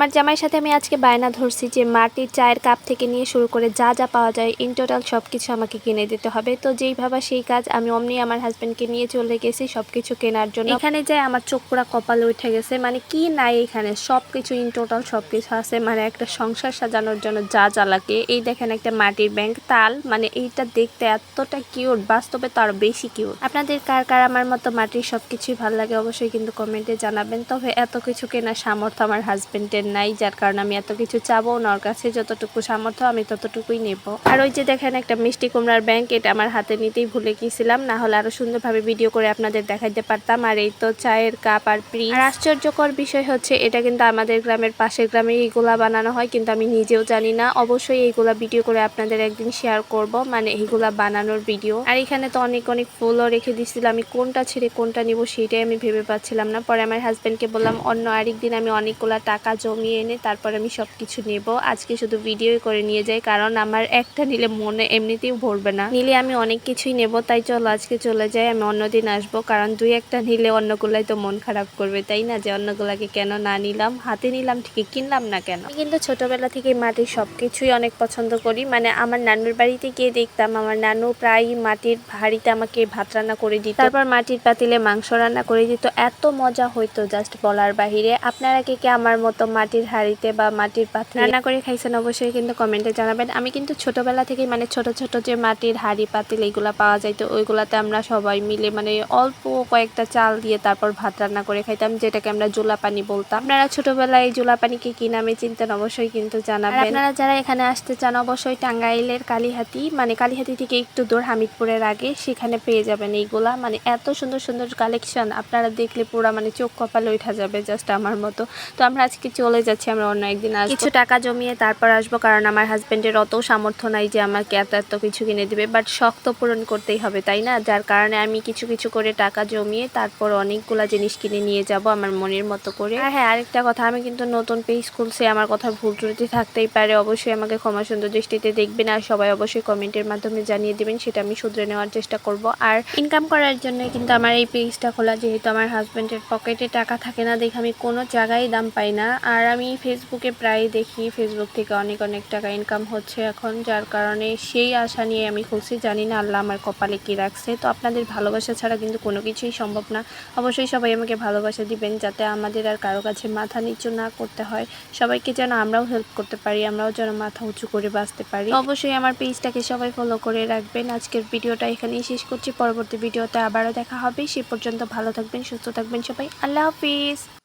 আমার জামাইয়ের সাথে আমি আজকে বায়না ধরছি যে মাটির চায়ের কাপ থেকে নিয়ে শুরু করে যা যা পাওয়া যায় ইন টোটাল সব কিছু আমাকে কিনে দিতে হবে। তো যেই ভাবা সেই কাজ, আমি অমনি আমার হাজব্যান্ডকে নিয়ে চলে গেছি সব কিছু কেনার জন্য। এখানে যাই আমার চোখ পুরা কপালে উঠে গেছে মানে কি নাই এখানে? সব কিছু ইন টোটাল সব কিছু আছে মানে একটা সংসার সাজানোর জন্য যা যা লাগে। এই দেখেন একটা মাটির ব্যাংক তাল মানে এইটা দেখতে এতটা কিউট বাস্তবে তো আরও বেশি কিউট আপনাদের কার কার আমার মতো মাটির সব কিছুই ভালো লাগে অবশ্যই কিন্তু কমেন্টে জানাবেন। তবে এত কিছু কেনার সামর্থ্য আমার হাজবেন্ডের নাই, যার কারণে আমি এত কিছু চাবো ওর কাছে যতটুকু সামর্থ্য, আমি ততটুকুই নেব। আর ওই যে দেখেন একটা মিষ্টি কুমড়ার ব্যাংক এটা আমার হাতে নিতেই ভুলে গিয়েছিলাম। না হলে আরও সুন্দরভাবে ভিডিও করে আপনাদের দেখাইতে পারতাম। আর এই তো চায়ের কাপ আর প্রি আর আশ্চর্যকর বিষয় হচ্ছে, এটা কিন্তু আমাদের গ্রামের পাশের গ্রামে এইগুলা বানানো হয়, কিন্তু আমি নিজেও জানি না। অবশ্যই এইগুলা ভিডিও করে আপনাদের একদিন শেয়ার করব মানে এইগুলা বানানোর ভিডিও। আর এখানে তো অনেক অনেক ফুলও রেখে দিয়েছিলাম আমি কোনটা ছেড়ে কোনটা নিব, সেটাই আমি ভেবে পাচ্ছিলাম না। পরে আমার হাজব্যান্ডকে বললাম, অন্য আরেকদিন আমি অনেকগুলা টাকা জমিয়ে এনে তারপর আমি সব কিছু নেব। আজকে শুধু ভিডিওই করে নিয়ে যাই, কারণ আমার একটা নিলে মনে এমনিতেই ভরবে না। নিলে আমি অনেক কিছুই নেব, তাই চলো আজকে চলে যাই, আমি অন্যদিন আসব, কারণ দুই একটা নিলে অন্যগুলাই তো মন খারাপ করবে, তাই না? যে অন্যগুলাকে কেন না নিলাম? হাতে নিলাম ঠিকই, কিনলাম না কেন? কিন্তু ছোটবেলা থেকে মাটির সব কিছুই অনেক পছন্দ করি। মানে আমার নানুর বাড়িতে গিয়ে দেখতাম, আমার নানু প্রায় মাটির হাঁড়িতে আমাকে ভাত রান্না করে দিত। তারপর মাটির পাতিলে মাংস রান্না করে দিত। এত মজা হইতো, জাস্ট বলার বাহিরে। আপনারা কে কে আমার মতো মাটির হাঁড়িতে বা মাটির পাত্রে রান্না করে খাইছেন অবশ্যই কিন্তু কমেন্টে জানাবেন। আমি কিন্তু ছোটবেলা থেকেই মানে ছোট ছোট যে মাটির হাঁড়ি পাতিল এইগুলা পাওয়া যাইতো ওইগুলাতে আমরা সবাই মিলে মানে অল্প কয়েকটা চাল দিয়ে তারপর ভাত রান্না করে খাইতাম যেটাকে আমরা জোলা পানি বলতাম। আপনারা ছোটবেলায় এই জোলা পানিকে কি নামে চিনতেন অবশ্যই কিন্তু জানাবেন। আপনারা যারা এখানে আসতে চান অবশ্যই টাঙ্গাইলের কালীহাতি মানে কালীহাতি থেকে একটু দূর হামিদপুরের আগে সেখানে পেয়ে যাবেন এইগুলা। মানে এত সুন্দর সুন্দর কালেকশন আপনারা দেখলে পুরা মানে চোখ কপালে উঠা যাবে জাস্ট আমার মতো। তো আমরা আজকে চলে যাচ্ছি, আমরা অন্য একদিন আসব। কিছু টাকা জমিয়ে তারপর আসব, কারণ আমার হাজব্যান্ডের অত সামর্থ্য নাই যে আমাকে এত এত কিছু কিনে দেবে। বাট শখ তো পূরণ করতেই হবে, তাই না? যার কারণে আমি কিছু কিছু করে টাকা জমিয়ে তারপর অনেকগুলা জিনিস কিনে নিয়ে যাব আমার মনের মতো করে। আর হ্যাঁ আরেকটা কথা, আমি কিন্তু নতুন পেজ খুলছি আমার কথা ভুল ত্রুটি থাকতেই পারে। অবশ্যই আমাকে ক্ষমা সুন্দর দৃষ্টিতে দেখবেন আর সবাই অবশ্যই কমেন্টের মাধ্যমে জানিয়ে দেবেন, সেটা আমি শুধরে নেওয়ার চেষ্টা করব। আর ইনকাম করার জন্য কিন্তু আমার এই পেজটা খোলা, যেহেতু আমার হাজব্যান্ডের পকেটে টাকা থাকে না, দেখে আমি কোনো জায়গায় দাম পাই না। আর আমি ফেসবুকে প্রায় দেখি ফেসবুক থেকে অনেক অনেক টাকা ইনকাম হচ্ছে এখন, যার কারণে সেই আশা নিয়ে আমি খুলছি। জানি না আল্লাহ আমার কপালে কি রাখছে। তো আপনাদের ভালোবাসা ছাড়া কিন্তু কোনো কিছুই সম্ভব না। অবশ্যই সবাই আমাকে ভালোবাসা দিবেন, যাতে আমাদের আর কারও কাছে মাথা নিচু না করতে হয়। সবাইকে যেন আমরাও হেল্প করতে পারি, আমরাও যেন মাথা উঁচু করে বাঁচতে পারি। অবশ্যই আমার পেজটাকে সবাই ফলো করে রাখবেন। আজকের ভিডিওটা এখানেই শেষ করছি। পরবর্তী ভিডিওতে আবারও দেখা হবে। সে পর্যন্ত ভালো থাকবেন, সুস্থ থাকবেন সবাই। আল্লাহ হাফিজ।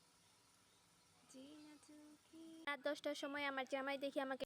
দশটার সময় আমার জামাই দেখি আমাকে